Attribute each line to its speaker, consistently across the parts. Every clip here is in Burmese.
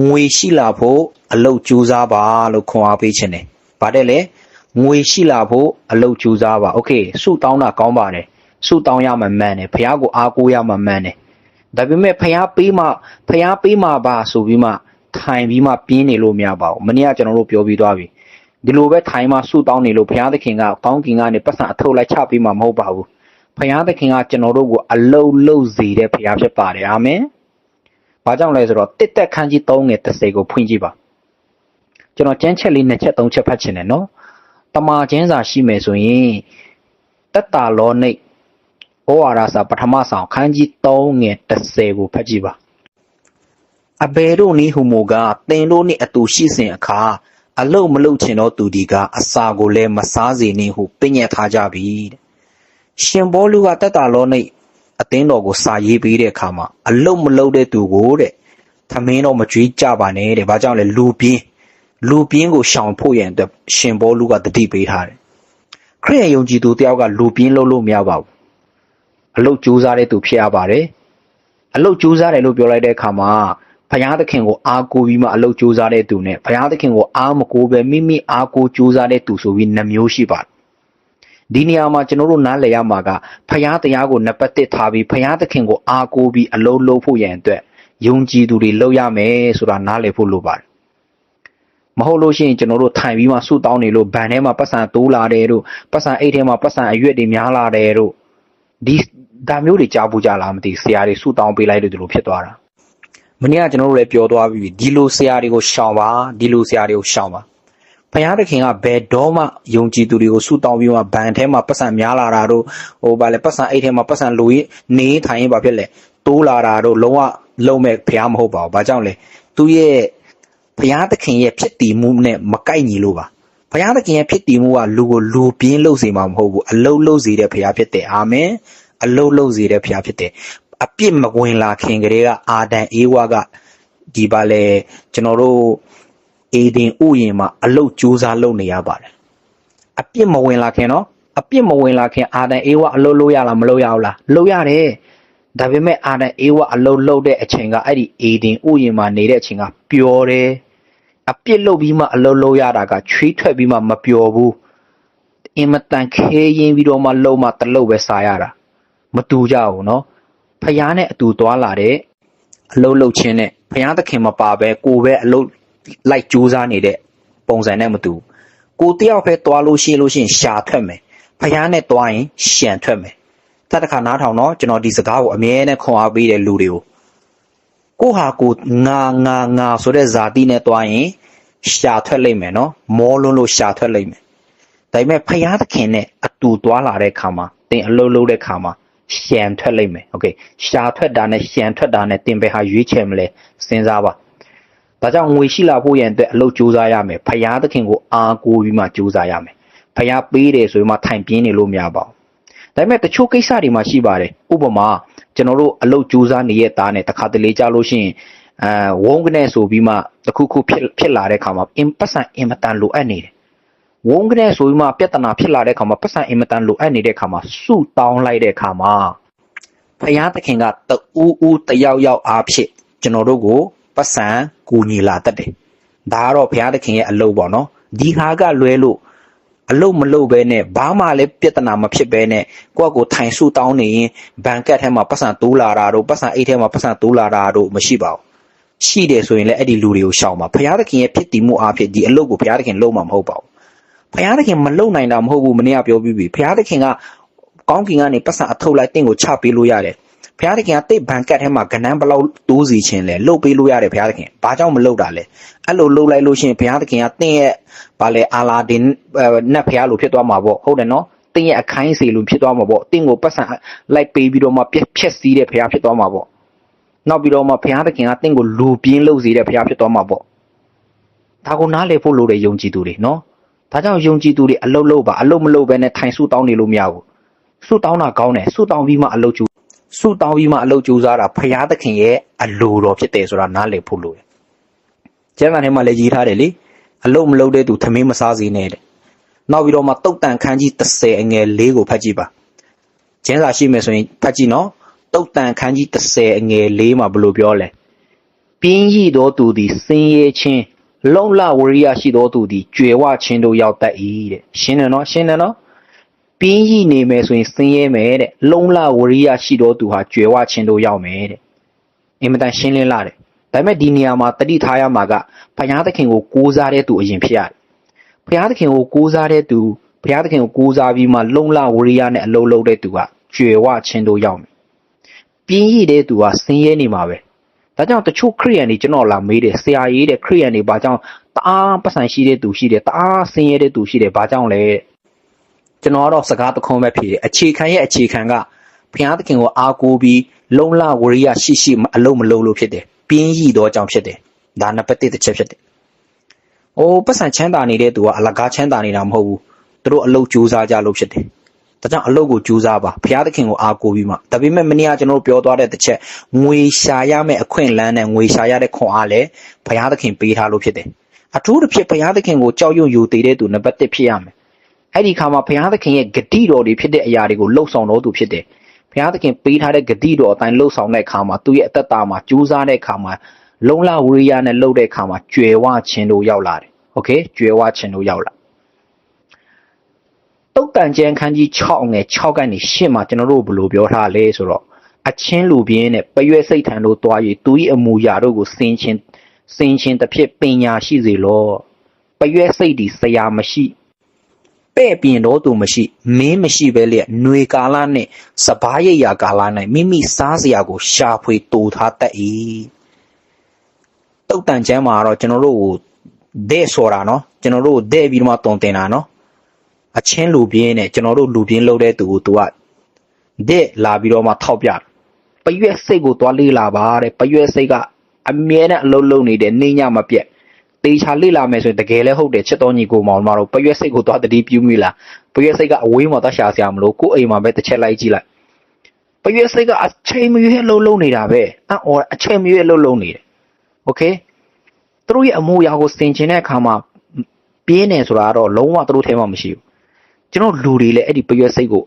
Speaker 1: ငွေရှိလာဖို့အလုပ်ကြိုးစားပါလို့ခွန်အားပေးခြင်းတယ်။ဗါတဲ့လေငွေရှိလာဖို့အလုပ်ကြိုးစားပါ။ Okay စုတောင်းတာကောင်းပါတယ်။စုတောင်းရမှမှန်တယ်။ဖះကိုအားကိုးရမှမှန်တယ်။ဒါပေမဲ့ဖះပေးမှဖះပေးမှပါဆိုပြီးမှထိုင်ပြီးမှပြင်းနေလို့မရပါဘူး။မနေ့ကကျွန်တော်တို့ပြောပြီးသွားပြီ။ဒီလိုပဲထိုင်မှစုတောင်းနေလို့ဖះသခင်ကကောင်းကင်ကနေပတ်စံအထုတ်လိုက်ချပေးမှမဟုတ်ပါဘူး။ဖះသခင်ကကျွန်တော်တို့ကိုအလုတ်လုတ်စေတဲ့ဖះဖြစ်ပါတယ်။အာမင်။ ဘာကြောင့်လဲဆိုတော့တစ်သက်ခန်းကြီး3ငယ်30ကိုဖွင့်ကြည့်ပါကျွန်တော်ကျမ်းချက်လေးနှစ်ချက်သုံးချက်ဖတ်ချင်တယ်နော်တမာချင်းစာရှိမယ်ဆိုရင်တက်တာလောနိတ်ဩဝါဒစာပထမဆောင်ခန်းကြီး3ငယ်30ကိုဖတ်ကြည့်ပါအဘယ်တို့နည်းဟူမူကားသင်တို့နှင့်အတူရှိစဉ်အခါအလုတ်မလုတ်ချင်သောသူဒီကအစာကိုလည်းမစားစေနှင့်ဟုပြညတ်ထားကြပြီတဲ့ရှင်ဘောလူကတက်တာလောနိတ် အသင်းတော်ကိုစာရေးပေးတဲ့အခါမှာအလုတ်မလုတ်တဲ့သူကိုတဲ့သမင်းတော့မကြွေးကြပါနဲ့တဲ့ဘာကြောင့်လဲလူပြင်းလူပြင်းကိုရှောင်ဖို့ရန်အတွက်ရှင်ဘောလူကတတိပေးထားတယ်ခရစ်ယာန်ယုံကြည်သူတယောက်ကလူပြင်းလို့လို့မရပါဘူးအလုတ်ကြိုးစားတဲ့သူဖြစ်ရပါတယ်အလုတ်ကြိုးစားတယ်လို့ပြောလိုက်တဲ့အခါမှာဘုရားသခင်ကိုအားကိုးပြီးမှအလုတ်ကြိုးစားတဲ့သူနဲ့ဘုရားသခင်ကိုအားမကိုးပဲမိမိအားကိုးကြိုးစားတဲ့သူဆိုပြီးနှမျိုးရှိပါတယ် ဒီနေရာမှာကျွန်တော်တို့နားလည်ရမှာကဖရာတရားကိုနံပါတ်1ထားပြီးဖရာသခင်ကိုအားကိုးပြီးအလုံးလုံးဖို့ရန်အတွက်ယုံကြည်သူတွေလုပ်ရမယ်ဆိုတာနားလည်ဖို့လိုပါတယ်မဟုတ်လို့ရှိရင်ကျွန်တော်တို့ထိုင်ပြီးမှဆူတောင်းနေလို့ဗန်ထဲမှာပတ်စံတိုးလာတယ်တို့ပတ်စံအိတ်ထဲမှာပတ်စံအရွက်တွေများလာတယ်တို့ဒီဒါမျိုးတွေကြားဖို့ကြလားမသိဆရာတွေဆူတောင်းပေးလိုက်လို့ဒီလိုဖြစ်သွားတာမနေ့ကကျွန်တော်တို့လည်းပြောသွားပြီဒီလိုဆရာတွေကိုရှောင်ပါဒီလိုဆရာတွေကိုရှောင်ပါ ဘုရားသခင်ကဘယ်တော့မှယုံကြည်သူတွေကိုဆုတောင်းပြီးမှဗန်ထဲမှာပတ်စံများလာတာတို့ဟိုဗာလဲပတ်စံအိတ်ထဲမှာပတ်စံလူကြီးနေထိုင်ရင်ဘာဖြစ်လဲတိုးလာတာတို့လုံးဝလုံးမဲ့ဘုရားမဟုတ်ပါဘူး။ဘာကြောင့်လဲသူရဲ့ဘုရားသခင်ရဲ့ဖြစ်တည်မှုနဲ့မကိုက်ညီလို့ပါ။ဘုရားသခင်ရဲ့ဖြစ်တည်မှုကလူကိုလူပြင်းလို့စေမှာမဟုတ်ဘူးအလုံးလုံးစေတဲ့ဘုရားဖြစ်တယ်အာမင်အလုံးလုံးစေတဲ့ဘုရားဖြစ်တယ်အပြစ်မဝင်လာခင်ကတည်းကအာဒံအေဝါကဒီပါလဲကျွန်တော်တို့ အေဒင်ဥယျင်မှာအလုတ်ကြိုးစားလုပ်နေရပါတယ်အပြစ်မဝင်လာခင်နော်အပြစ်မဝင်လာခင်အာဒန်အေဝါအလုတ်လုပ်ရလားမလုပ်ရဘူးလားလုပ်ရတယ်ဒါပေမဲ့အာဒန်အေဝါအလုတ်လုပ်တဲ့အချိန်ကအဲ့ဒီအေဒင်ဥယျင်မှာနေတဲ့အချိန်ကပျော်တယ်အပြစ်လုပ်ပြီးမှအလုတ်လုပ်ရတာကချွေးထွက်ပြီးမှမပျော်ဘူးအင်မတန်ခဲရင်ပြီးတော့မှလုံမှတလုတ်ပဲစားရတာမတူကြဘူးနော်ဖျားနဲ့အတူသွားလာတဲ့အလုတ်လုတ်ချင်းနဲ့ဘုရားသခင်မပါပဲကိုပဲအလုတ် လိုက်ကြိုးစားနေတဲ့ပုံစံနဲ့မတူဘူးကိုတယောက်ပဲတွားလို့ရှိလို့ရှိရင်ရှာထွက်မယ်ဘုရားနဲ့တွားရင်ရှံထွက်မယ်တတ်တစ်ခါနားထောင်တော့ကျွန်တော်ဒီစကားကိုအမြဲတမ်းခွန်အားပေးတဲ့လူတွေကိုကိုဟာကိုငါငါငါဆိုတဲ့ဇာတိနဲ့တွားရင်ရှာထွက်လိမ့်မယ်နော်မောလွန်းလို့ရှာထွက်လိမ့်မယ်ဒါပေမဲ့ဘုရားသခင်နဲ့အတူတွားလာတဲ့ခါမှာတင်အလုတ်လုတ်တဲ့ခါမှာရှံထွက်လိမ့်မယ်โอเคရှာထွက်တာနဲ့ရှံထွက်တာနဲ့တင်ပဲဟာရွေးချယ်မလဲစဉ်းစားပါ ဒါကြောင့်ငွေရှိလာဖို့ရန်အတွက်အလုပ်ကြိုးစားရမယ်ဘုရားသခင်ကိုအားကိုးပြီးမှကြိုးစားရမယ်ဘုရားပေးတယ်ဆိုရင်မှထိုင်ပြင်းနေလို့မရပါဘူးဒါပေမဲ့တချို့ကိစ္စတွေမှာရှိပါတယ်ဥပမာကျွန်တော်တို့အလုပ်ကြိုးစားနေရတဲ့သားနဲ့တစ်ခါတလေကြလို့ရှိရင်အဲဝုန်းကနေဆိုပြီးမှတစ်ခုခုဖြစ်ဖြစ်လာတဲ့ခါမှာအင်ပတ်စံအင်မတန်လိုအပ်နေတယ်ဝုန်းကနေဆိုပြီးမှပြဿနာဖြစ်လာတဲ့ခါမှာပတ်စံအင်မတန်လိုအပ်နေတဲ့ခါမှာစုတောင်းလိုက်တဲ့ခါမှာဖယားသခင်ကတူးဦးတယောက်ယောက်အားဖြင့်ကျွန်တော်တို့ကိုပတ်စံ ကူညီလာတတ်တယ်။ဒါကတော့ဖယားသခင်ရဲ့အလုပ်ပေါ့နော်။ဒီဟာကလွဲလို့အလုပ်မလုပ်ဘဲနဲ့ဘာမှလည်းပြဿနာမဖြစ်ဘဲနဲ့ကိုယ့်ကိုယ်ထိုင်စုတောင်းနေရင်ဘန်ကတ်ထဲမှာပတ်စံတိုးလာတာတို့ပတ်စံအိတ်ထဲမှာပတ်စံတိုးလာတာတို့မရှိပါဘူး။ရှိတယ်ဆိုရင်လည်းအဲ့ဒီလူတွေကိုရှောင်ပါဖယားသခင်ရဲ့ဖြစ်တည်မှုအားဖြင့်ဒီအလုပ်ကိုဖယားသခင်လုပ်မှာမဟုတ်ပါဘူး။ဘုရားသခင်မလုံနိုင်တာမဟုတ်ဘူးမနေ့ကပြောပြီးပြီဘုရားသခင်ကကောင်းကင်ကနေပတ်စံအထုတ်လိုက်တင့်ကိုချပေးလို့ရတယ် ဘုရားသခင်ကတိတ်ဘန်ကတ်ထဲမှာကနန်းဘလောက်တိုးစီခြင်းလဲလှုပ်ပေးလို့ရတယ်ဘုရားသခင်ဘာကြောင့်မလှုပ်တာလဲအဲ့လိုလှုပ်လိုက်လို့ရှိရင်ဘုရားသခင်ကတင့်ရဲ့ဗာလဲအာလာဒင်နတ်ဘုရားလိုဖြစ်သွားမှာပေါ့ဟုတ်တယ်နော်တင့်ရဲ့အခိုင်းစီလိုဖြစ်သွားမှာပေါ့တင့်ကိုပတ်စံလိုက်ပေးပြီးတော့မှပြက်ဖြက်စီးတဲ့ဘုရားဖြစ်သွားမှာပေါ့နောက်ပြီးတော့မှဘုရားသခင်ကတင့်ကိုလူပြင်းလှုပ်စေတဲ့ဘုရားဖြစ်သွားမှာပေါ့ဒါကိုနားလည်ဖို့လိုတယ်ယုံကြည်သူတွေနော်ဒါကြောင့်ယုံကြည်သူတွေအလုတ်လို့ပါအလုတ်မလို့ပဲနဲ့ထိုင်ဆူတောင်းနေလို့မရဘူးဆူတောင်းတာကောင်းတယ်ဆူတောင်းပြီးမှအလုတ်ကျူ ဆူတောင်းပြီးမှအလုတ်ကျူစားတာဖရာသခင်ရဲ့အလိုတော်ဖြစ်တယ်ဆိုတာနားလည်ဖို့လိုတယ်ကျမ်းစာထဲမှာလည်းရေးထားတယ်လေအလုတ်မလုပ်တဲ့သူသမင်းမစားစေနဲ့တဲ့နောက်ပြီးတော့မှတုတ်တန်ခန်းကြီး30အငယ်၄ကိုဖတ်ကြည့်ပါကျမ်းစာရှိမယ်ဆိုရင်ဖတ်ကြည့်နော်တုတ်တန်ခန်းကြီး30အငယ်၄မှာဘယ်လိုပြောလဲပြင်းရည်သောသူသည်စင်ရဲခြင်းလုံလဝရိယရှိသောသူသည်ကြွယ်ဝခြင်းတို့ရောက်တတ်၏တဲ့ရှင်းတယ်နော်ရှင်းတယ်နော် ပြင်းရည်နေမယ်ဆိုရင်စင်ရဲမယ်တဲ့လုံလဝရိယရှိသောသူဟာကြွယ်ဝခြင်းတို့ရောက်မယ်တဲ့အင်မတန်ရှင်းလင်းလာတယ်ဒါပေမဲ့ဒီနေရာမှာတတိထားရမှာကဘုရားသခင်ကိုကိုးစားတဲ့သူအရင်ဖြစ်ရတယ်ဘုရားသခင်ကိုကိုးစားတဲ့သူဘုရားသခင်ကိုကိုးစားပြီးမှလုံလဝရိယနဲ့အလုံးလုံးတဲ့သူကကြွယ်ဝခြင်းတို့ရောက်မယ်ပြင်းရည်တဲ့သူကစင်ရဲနေမှာပဲဒါကြောင့်တချို့ခရိယန်တွေကျွန်တော်လာမေးတယ်ဆရာကြီးတဲ့ခရိယန်တွေဘာကြောင့်တအားပတ်စံရှိတဲ့သူရှိတယ်တအားဆင်းရဲတဲ့သူရှိတယ်ဘာကြောင့်လဲတဲ့ ကျွန်တော်ကတော့စကားတခွန်းပဲဖြစ်တယ်အခြေခံရဲ့အခြေခံကဘုရားသခင်ကိုအားကိုးပြီးလုံလဝရိယရှိရှိမအလုံးမလုံးလို့ဖြစ်တယ်ပြင်းရည်တော့ကြောင့်ဖြစ်တယ်ဒါနံပါတ်1တစ်ချက်ဖြစ်တယ်။အိုးပတ်စံချမ်းသာနေတဲ့သူကအလကားချမ်းသာနေတာမဟုတ်ဘူးသူတို့အလုပ်ကြိုးစားကြလို့ဖြစ်တယ်ဒါကြောင့်အလုပ်ကိုကြိုးစားပါဘုရားသခင်ကိုအားကိုးပြီးမှဒါပေမဲ့မနေ့ကကျွန်တော်တို့ပြောသွားတဲ့တစ်ချက်ငွေရှာရမယ့်အခွင့်အလမ်းနဲ့ငွေရှာရတဲ့ခွန်အားလည်းဘုရားသခင်ပေးထားလို့ဖြစ်တယ်အထူးတစ်ဖြစ်ဘုရားသခင်ကိုကြောက်ရွံ့ယူတည်တဲ့သူနံပါတ်1ဖြစ်ရမယ် အဲ့ဒီခါမှာဘုရားသခင်ရဲ့ဂတိတော်တွေဖြစ်တဲ့အရာတွေကိုလှုပ်ဆောင်တော်သူဖြစ်တယ်ဘုရားသခင်ပေးထားတဲ့ဂတိတော်အတိုင်းလှုပ်ဆောင်တဲ့အခါမှာသူ့ရဲ့အသက်တာမှာကြိုးစားတဲ့အခါမှာလုံလဝရိယနဲ့လှုပ်တဲ့အခါမှာကြွယ်ဝခြင်းတို့ရောက်လာတယ်โอเคကြွယ်ဝခြင်းတို့ရောက်လာ တုတ်တန်ကျန်းခန်းကြီး6ငယ်6ကနေ8မှာကျွန်တော်တို့ဘယ်လိုပြောထားလဲဆိုတော့အချင်းလူပြင်းနဲ့ပရွက်စိတ်ထံတို့တွား၍သူ၏အမူအရာတို့ကိုစင်ချင်းစင်ချင်းတစ်ဖြစ်ပညာရှိစေလောပရွက်စိတ်ဒီဆရာမရှိ ပဲ့ပြင်တော့သူမရှိမင်းမရှိပဲလျက်ຫນွေကာလနှင့်စပားရိပ်ရာကာလ၌မိမိစားစရာကိုရှာဖွေတူထားတတ်၏တုတ်တန်ချမ်းမှာတော့ကျွန်တော်တို့ကိုဒဲဆိုတာနော်ကျွန်တော်တို့ဒဲပြီးတော့တုံတင်တာနော်အချင်းလူပြင်းနဲ့ကျွန်တော်တို့လူပြင်းလုပ်တဲ့သူကိုသူကဒဲလာပြီးတော့မှထောက်ပြပရွက်စိတ်ကိုသွားလေးလာပါတဲ့ပရွက်စိတ်ကအမြဲတမ်းအလုံးလုံးနေတယ်နေညမပြတ် တေချာလေးလာမယ်ဆိုရင်တကယ်လည်းဟုတ်တယ်ချစ်တော်ညီကိုမောင်မတို့ပရွက်စိတ်ကိုသွားတတိပြုမိလားပရွက်စိတ်ကအဝေးမှာသွားရှာစရာမလိုကိုယ့်အိမ်မှာပဲတစ်ချက်လိုက်ကြည့်လိုက်ပရွက်စိတ်ကအချိန်မရွေးလုံးလုံးနေတာပဲအံ့ဩအချိန်မရွေးလုံးလုံးနေတယ်โอเคသူတို့ရဲ့အမှုအရာကိုစင်ကျင်တဲ့အခါမှာပြင်းနေဆိုတာကတော့လုံးဝသူတို့ထဲမှာမရှိဘူး ကျွန်တော်လူတွေလည်းအဲ့ဒီပရွက်စိတ်ကို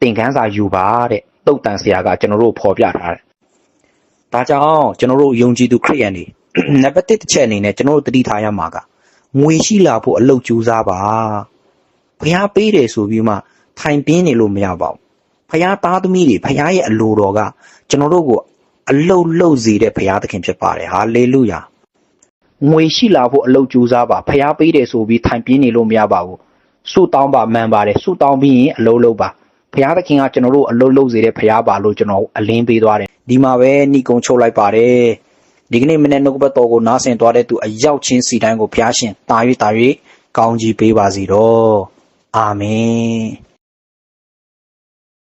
Speaker 1: သင်ခန်းစာယူပါတဲ့တုတ်တန်ဆရာကကျွန်တော်တို့ဖော်ပြထားတယ်။ဒါကြောင့်ကျွန်တော်တို့ယုံကြည်သူခရိယန်တွေ နံပါတ်1တစ်ချက်အနေနဲ့ကျွန်တော်တို့တတိထားရမှာကငွေရှိလာဖို့အလုပ်ကြိုးစားပါ။ဘုရားပေးတယ်ဆိုပြီးမှထိုင်ပြင်းနေလို့မရပါဘူး။ဘုရားသားသမီးတွေဘုရားရဲ့အလိုတော်ကကျွန်တော်တို့ကိုအလုတ်လုတ်စေတဲ့ဘုရားသခင်ဖြစ်ပါတယ်။ဟာလေလုယာ။ငွေရှိလာဖို့အလုပ်ကြိုးစားပါဘုရားပေးတယ်ဆိုပြီးထိုင်ပြင်းနေလို့မရပါဘူး။ဆုတောင်းပါမှန်ပါတယ်ဆုတောင်းပြီးရင်အလုပ်လုပ်ပါဘုရားသခင်ကကျွန်တော်တို့အလုပ်လုပ်စေတဲ့ဘုရားပါလို့ကျွန်တော်အလင်းပေးသွားတယ်ဒီမှာပဲဏိကုံချုပ်လိုက်ပါတယ် ဒီကနေ့မနေ့နှုတ်ကပတ်တော်ကိုနားဆင်သွားတဲ့သူအရောက်ချင်းစီတိုင်းကိုဘုရားရှင်တာ၍တာ၍ကောင်းကြီးပေးပါစေတော့အာမင်